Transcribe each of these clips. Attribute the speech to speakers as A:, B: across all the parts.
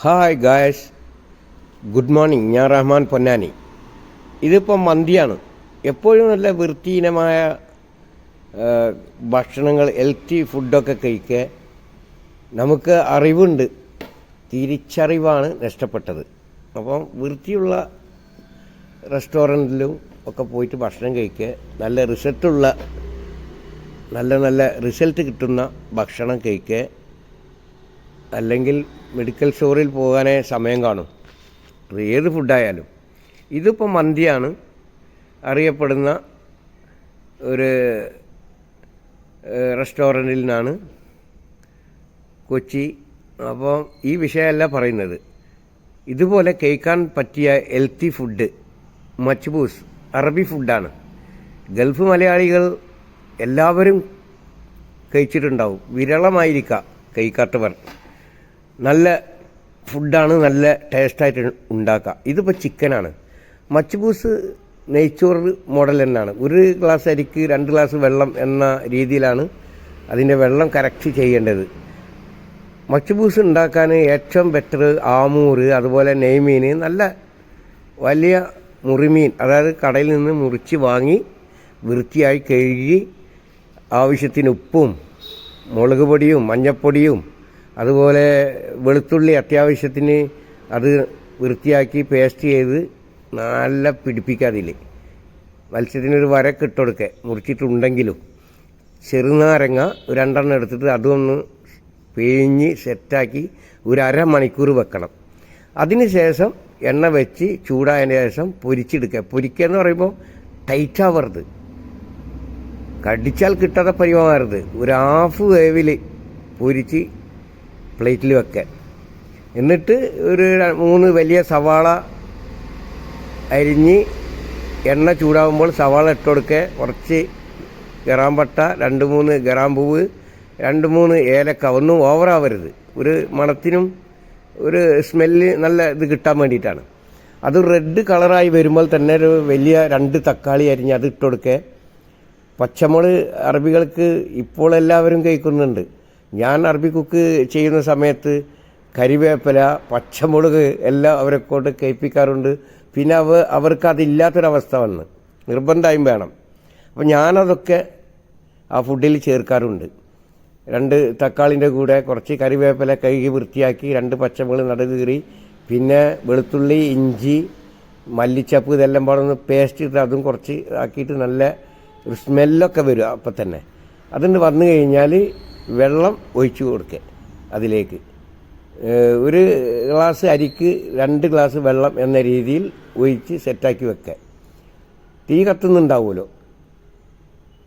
A: Hi guys good morning ഞാൻ റഹ്മാൻ പൊന്നാനി. ഇതിപ്പോൾ മന്തിയാണ്. എപ്പോഴും നല്ല വൃത്തിഹീനമായ ഭക്ഷണങ്ങൾ ഹെൽത്തി ഫുഡൊക്കെ കഴിക്കുക നമുക്ക് അറിവുണ്ട്. തിരിച്ചറിവാണ് നഷ്ടപ്പെട്ടത്. അപ്പം വൃത്തിയുള്ള റെസ്റ്റോറന്റിലും ഒക്കെ പോയിട്ട് ഭക്ഷണം കഴിക്കുക നല്ല റിസൾട്ടുള്ള നല്ല നല്ല റിസൾട്ട് കിട്ടുന്ന ഭക്ഷണം കഴിക്കുക അല്ലെങ്കിൽ മെഡിക്കൽ സ്റ്റോറിൽ പോകാനേ സമയം കാണും. അത് ഏത് ഫുഡായാലും ഇതിപ്പോൾ മന്തിയാണ് അറിയപ്പെടുന്ന ഒരു റെസ്റ്റോറന്റിൽ നിന്നാണ് കൊച്ചി. അപ്പോൾ ഈ വിഷയമല്ല പറയുന്നത്. ഇതുപോലെ കഴിക്കാൻ പറ്റിയ ഹെൽത്തി ഫുഡ് മച്ബൂസ് അറബി ഫുഡാണ് ഗൾഫ് മലയാളികൾ എല്ലാവരും കഴിച്ചിട്ടുണ്ടാവും. വിരളമായിരിക്കാം കഴിക്കാത്തവർ. നല്ല ഫുഡാണ് നല്ല ടേസ്റ്റായിട്ട് ഉണ്ടാക്കുക. ഇതിപ്പോൾ ചിക്കനാണ് മച്ചുപൂസ് നെയ്ച്ചോറ് മോഡൽ തന്നെയാണ്. ഒരു ഗ്ലാസ് അരിക്ക് രണ്ട് ഗ്ലാസ് വെള്ളം എന്ന രീതിയിലാണ് അതിന്റെ വെള്ളം കറക്റ്റ് ചെയ്യേണ്ടത്. മച്ചുപൂസ് ഉണ്ടാക്കാൻ ഏറ്റവും ബെറ്റർ ആമൂറ് അതുപോലെ നെയ്മീൻ നല്ല വലിയ മുറിമീൻ അതായത് കടയിൽ നിന്ന് മുറിച്ച് വാങ്ങി വൃത്തിയായി കഴുകി ആവശ്യത്തിന് ഉപ്പും മുളക് പൊടിയും മഞ്ഞപ്പൊടിയും അതുപോലെ വെളുത്തുള്ളി അത്യാവശ്യത്തിന് അത് വൃത്തിയാക്കി പേസ്റ്റ് ചെയ്ത് നല്ല പിടിപ്പിക്കാതില്ലേ മത്സ്യത്തിനൊരു വരക്ക് ഇട്ടുകൊടുക്കുക മുറിച്ചിട്ടുണ്ടെങ്കിലും ചെറുനാരങ്ങ രണ്ടെണ്ണം എടുത്തിട്ട് അതൊന്ന് പിഴിഞ്ഞ് സെറ്റാക്കി ഒരു അരമണിക്കൂർ വെക്കണം. അതിന് ശേഷം എണ്ണ വെച്ച് ചൂടായതിന് ശേഷം പൊരിച്ചെടുക്കുക. പൊരിക്കുക എന്ന് പറയുമ്പോൾ ടൈറ്റ് ആവരുത്. കടിച്ചാൽ കിട്ടാതെ പരിമാറരുത് ഒരു ഹാഫ് വേവിൽ പൊരിച്ച് പ്ലേറ്റിൽ വെക്കാൻ എന്നിട്ട് ഒരു മൂന്ന് വലിയ സവാള അരിഞ്ഞ് എണ്ണ ചൂടാകുമ്പോൾ സവാള ഇട്ട് കൊടുക്കുക കുറച്ച് ഗറാം രണ്ട് മൂന്ന് ഗറാം പൂവ് രണ്ട് മൂന്ന് ഏലക്ക. ഒന്നും ഓവറാവരുത്. ഒരു മണത്തിനും ഒരു സ്മെല്ല് നല്ല ഇത് കിട്ടാൻ വേണ്ടിയിട്ടാണ്. അത് റെഡ് കളറായി വരുമ്പോൾ തന്നെ ഒരു വലിയ രണ്ട് തക്കാളി അരിഞ്ഞ് അത് ഇട്ട് കൊടുക്കുക പച്ചമുളക് അറബികൾക്ക് ഇപ്പോൾ എല്ലാവരും കഴിക്കുന്നുണ്ട്. ഞാൻ അറബി കുക്ക് ചെയ്യുന്ന സമയത്ത് കരിവേപ്പില പച്ചമുളക് എല്ലാം അവരെ കൊണ്ട് കയ്പ്പിക്കാറുണ്ട് പിന്നെ അവ അവർക്ക് അതില്ലാത്തൊരവസ്ഥ വന്ന്. നിർബന്ധമായും വേണം. അപ്പം ഞാനതൊക്കെ ആ ഫുഡിൽ ചേർക്കാറുണ്ട്. രണ്ട് തക്കാളിന്റെ കൂടെ കുറച്ച് കറിവേപ്പില കഴുകി വൃത്തിയാക്കി രണ്ട് പച്ചമുളക് നടുകീറി പിന്നെ വെളുത്തുള്ളി ഇഞ്ചി മല്ലിച്ചപ്പ് ഇതെല്ലാം പാടൊന്ന് പേസ്റ്റ് ഇട്ട് അതും കുറച്ച് ആക്കിയിട്ട് നല്ല സ്മെല്ലൊക്കെ വരും അപ്പം തന്നെ അതുകൊണ്ട് വന്നു കഴിഞ്ഞാൽ വെള്ളം ഒഴിച്ചു കൊടുക്കുക അതിലേക്ക്. ഒരു ഗ്ലാസ് അരിക്ക് രണ്ട് ഗ്ലാസ് വെള്ളം എന്ന രീതിയിൽ ഒഴിച്ച് സെറ്റാക്കി വെക്കുക തീ കത്തുന്നുണ്ടാവുമല്ലോ.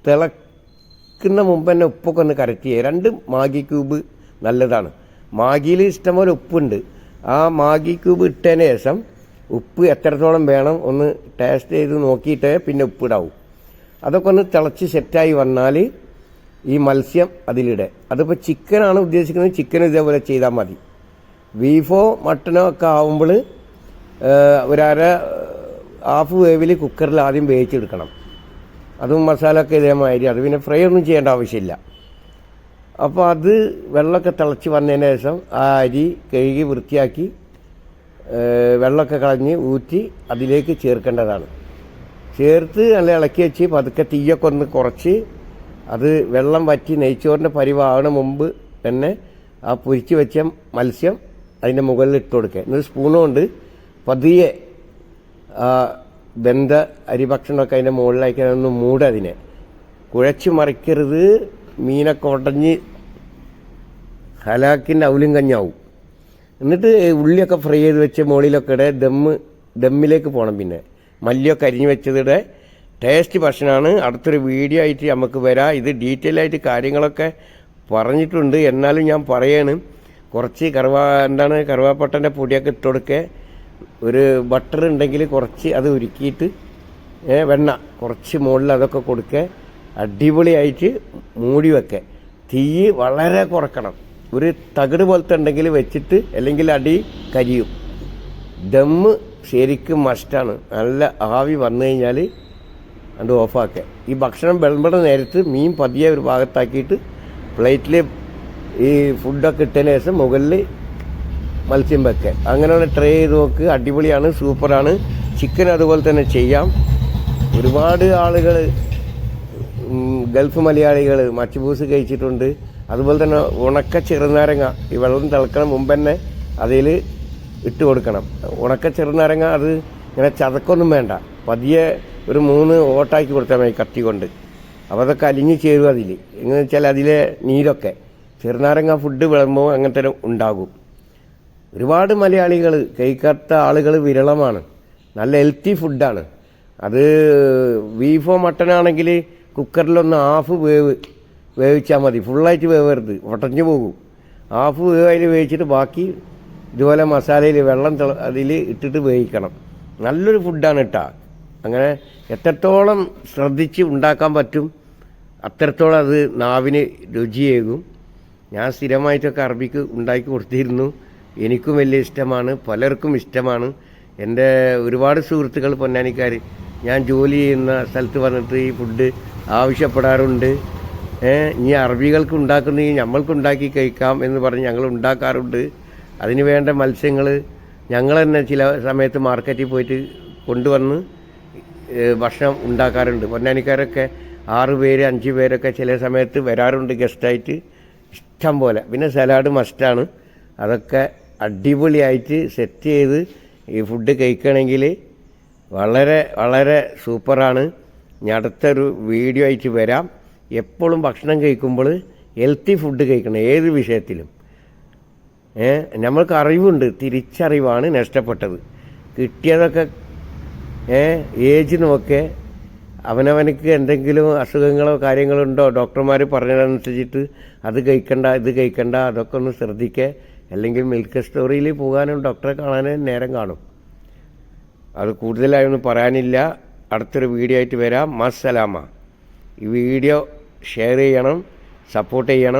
A: തിളക്കുന്ന മുമ്പ് തന്നെ ഉപ്പൊക്കെ ഒന്ന് കറക്റ്റ് ചെയ്യുക രണ്ട് മാഗി ക്യൂബ് നല്ലതാണ്. മാഗിയിൽ ഇഷ്ടംപോലെ ഉപ്പുണ്ട്. ആ മാഗി ക്യൂബ് ഇട്ടതിന് ശേഷം ഉപ്പ് എത്രത്തോളം വേണം ഒന്ന് ടേസ്റ്റ് ചെയ്ത് നോക്കിയിട്ടേ പിന്നെ ഉപ്പിടാവും അതൊക്കെ ഒന്ന് തിളച്ച് സെറ്റായി വന്നാൽ ഈ മത്സ്യം അതിലിടെ. അതിപ്പോൾ ചിക്കനാണ് ഉദ്ദേശിക്കുന്നത്. ചിക്കൻ ഇതേപോലെ ചെയ്താൽ മതി. ബീഫോ മട്ടനോ ഒക്കെ ആവുമ്പോൾ ഒരര ഹാഫ് വേവിൽ കുക്കറിൽ ആദ്യം വേവിച്ചെടുക്കണം. അതും മസാല ഒക്കെ ഇതേമാതിരി. അത് പിന്നെ ഫ്രൈ ഒന്നും ചെയ്യേണ്ട ആവശ്യമില്ല. അപ്പോൾ അത് വെള്ളമൊക്കെ തിളച്ച് വന്നതിന് ശേഷം ആ അരി കഴുകി വൃത്തിയാക്കി വെള്ളമൊക്കെ കളഞ്ഞ് ഊറ്റി അതിലേക്ക് ചേർക്കേണ്ടതാണ്. ചേർത്ത് നല്ല ഇളക്കി വെച്ച് പതുക്കെ തീയൊക്കെ ഒന്ന് കുറച്ച് അത് വെള്ളം വറ്റി നെയ്ച്ചോറിന്റെ പരിവാണ് മുമ്പ് തന്നെ ആ പൊരിച്ച് വെച്ച മത്സ്യം അതിന്റെ മുകളിൽ ഇട്ട് കൊടുക്കുക. എന്നിട്ട് സ്പൂണുകൊണ്ട് പതിയെ ബന്ധ അരിഭക്ഷണമൊക്കെ അതിന്റെ മുകളിലേക്ക് ഒന്ന് മൂടുക അതിനെ. കുഴച്ച് മറിക്കരുത്. മീനൊക്കെ ഉടഞ്ഞ് ഹലാക്കിന്റെ ഔലും കഞ്ഞാവും. എന്നിട്ട് ഉള്ളിയൊക്കെ ഫ്രൈ ചെയ്ത് വെച്ച മുകളിലൊക്കെ ഇടേ ദമ്മ് ദമ്മിലേക്ക് പോകണം പിന്നെ. മല്ലിയൊക്കെ അരിഞ്ഞ് വെച്ചതിടെ ടേസ്റ്റ് ഭക്ഷണമാണ് അടുത്തൊരു വീഡിയോ ആയിട്ട് നമുക്ക് വരാം. ഇത് ഡീറ്റെയിൽ ആയിട്ട് കാര്യങ്ങളൊക്കെ പറഞ്ഞിട്ടുണ്ട്. എന്നാലും ഞാൻ പറയാണ്. കുറച്ച് കറുവാ എന്താണ് കറുവാപ്പട്ടന്റെ പൊടിയൊക്കെ ഇട്ട് കൊടുക്കുക ഒരു ബട്ടർ ഉണ്ടെങ്കിൽ കുറച്ച് അത് ഉരുക്കിയിട്ട് വെണ്ണ കുറച്ച് മുകളിൽ അതൊക്കെ കൊടുക്കുക അടിപൊളിയായിട്ട് മൂടി വെക്കുക തീ വളരെ കുറക്കണം. ഒരു തകിട് പോലത്തെ ഉണ്ടെങ്കിൽ വെച്ചിട്ട് അല്ലെങ്കിൽ അടി കരിയും. ദമ്മ് ശരിക്കും മസ്റ്റാണ് നല്ല ആവി വന്നു കഴിഞ്ഞാൽ അത് ഓഫാക്കുക ഈ ഭക്ഷണം വിളമ്പണ നേരത്ത് മീൻ പതിയെ ഒരു ഭാഗത്താക്കിയിട്ട് പ്ലേറ്റിൽ ഈ ഫുഡൊക്കെ ഇട്ടതിന് ശേഷം മുകളിൽ മത്സ്യം വെക്കുക അങ്ങനെയുള്ള ട്രൈ ചെയ്ത് നോക്ക്. അടിപൊളിയാണ് സൂപ്പറാണ്. ചിക്കൻ അതുപോലെ തന്നെ ചെയ്യാം. ഒരുപാട് ആളുകൾ ഗൾഫ് മലയാളികൾ മച്ചുപൂസ് കഴിച്ചിട്ടുണ്ട്. അതുപോലെ തന്നെ ഉണക്ക ചെറുനാരങ്ങ ഈ വെള്ളം തിളക്കണ മുമ്പ് തന്നെ അതിൽ ഇട്ട് കൊടുക്കണം. ഉണക്ക ചെറുനാരങ്ങ അത് ഇങ്ങനെ ചതക്കൊന്നും വേണ്ട. പതിയെ ഒരു മൂന്ന് ഓട്ടാക്കി കൊടുത്താൽ മതി കത്തി കൊണ്ട്. അപ്പോൾ അതൊക്കെ അലിഞ്ഞ് ചേരും അതിൽ എങ്ങനെ വെച്ചാൽ അതിലെ നീരൊക്കെ ചെറുനാരങ്ങ ഫുഡ് വിളമ്പുമ്പോൾ അങ്ങനത്തെ ഉണ്ടാകും. ഒരുപാട് മലയാളികൾ കഴിക്കാത്ത ആളുകൾ വിരളമാണ്. നല്ല ഹെൽത്തി ഫുഡാണ് അത് ബീഫോ മട്ടനാണെങ്കിൽ കുക്കറിലൊന്ന് ഹാഫ് വേവ് വേവിച്ചാൽ മതി. ഫുള്ളായിട്ട് വേവരുത്. ഒട്ടഞ്ഞു പോകും. ഹാഫ് വേവ് അതിൽ വേവിച്ചിട്ട് ബാക്കി ഇതുപോലെ മസാലയിൽ വെള്ളം അതിൽ ഇട്ടിട്ട് വേവിക്കണം. നല്ലൊരു ഫുഡാണ് കേട്ടോ അങ്ങനെ എത്രത്തോളം ശ്രദ്ധിച്ച് ഉണ്ടാക്കാൻ പറ്റും അത്രത്തോളം അത് നാവിന് രുചിയേകും. ഞാൻ സ്ഥിരമായിട്ടൊക്കെ അറബിക്ക് ഉണ്ടാക്കി കൊടുത്തിരുന്നു. എനിക്കും വലിയ ഇഷ്ടമാണ് പലർക്കും ഇഷ്ടമാണ്. എന്റെ ഒരുപാട് സുഹൃത്തുക്കൾ പൊന്നാനിക്കാർ ഞാൻ ജോലി ചെയ്യുന്ന സ്ഥലത്ത് വന്നിട്ട് ഈ ഫുഡ് ആവശ്യപ്പെടാറുണ്ട്. ഇനി അറബികൾക്ക് ഉണ്ടാക്കുന്നെങ്കിൽ നമ്മൾക്ക് ഉണ്ടാക്കി കഴിക്കാം എന്ന് പറഞ്ഞ് ഞങ്ങൾ ഉണ്ടാക്കാറുണ്ട്. അതിന് വേണ്ട മത്സ്യങ്ങൾ ഞങ്ങൾ തന്നെ ചില സമയത്ത് മാർക്കറ്റിൽ പോയിട്ട് കൊണ്ടുവന്ന് ഭക്ഷണം ഉണ്ടാക്കാറുണ്ട്. പൊന്നാനിക്കാരൊക്കെ ആറ് പേര് അഞ്ച് പേരൊക്കെ ചില സമയത്ത് വരാറുണ്ട് ഗസ്റ്റായിട്ട് ഇഷ്ടം പോലെ. പിന്നെ സലാഡ് മസ്റ്റാണ് അതൊക്കെ അടിപൊളിയായിട്ട് സെറ്റ് ചെയ്ത് ഈ ഫുഡ് കഴിക്കണമെങ്കിൽ വളരെ വളരെ സൂപ്പറാണ് ഞാൻ അടുത്തൊരു വീഡിയോ ആയിട്ട് വരാം. എപ്പോഴും ഭക്ഷണം കഴിക്കുമ്പോൾ ഹെൽത്തി ഫുഡ് കഴിക്കണം ഏത് വിഷയത്തിലും. നമ്മൾക്ക് അറിവുണ്ട്. തിരിച്ചറിവാണ് നഷ്ടപ്പെട്ടത്. കിട്ടിയതൊക്കെ ഏ ഏജ് നോക്കെ അവനവനക്ക് എന്തെങ്കിലും അസുഖങ്ങളോ കാര്യങ്ങളോ ഉണ്ടോ ഡോക്ടർമാർ പറഞ്ഞതനുസരിച്ചിട്ട് അത് കഴിക്കണ്ട ഇത് കഴിക്കണ്ട അതൊക്കെ ഒന്ന് ശ്രദ്ധിക്കുക അല്ലെങ്കിൽ മിൽക്ക് സ്റ്റോറിയിൽ പോകാനും ഡോക്ടറെ കാണാനും നേരം കാണും. അത് കൂടുതലായൊന്നും പറയാനില്ല. അടുത്തൊരു വീഡിയോ ആയിട്ട് വരാം. മസ്സലാമ. ഈ വീഡിയോ ഷെയർ ചെയ്യണം സപ്പോർട്ട് ചെയ്യണം.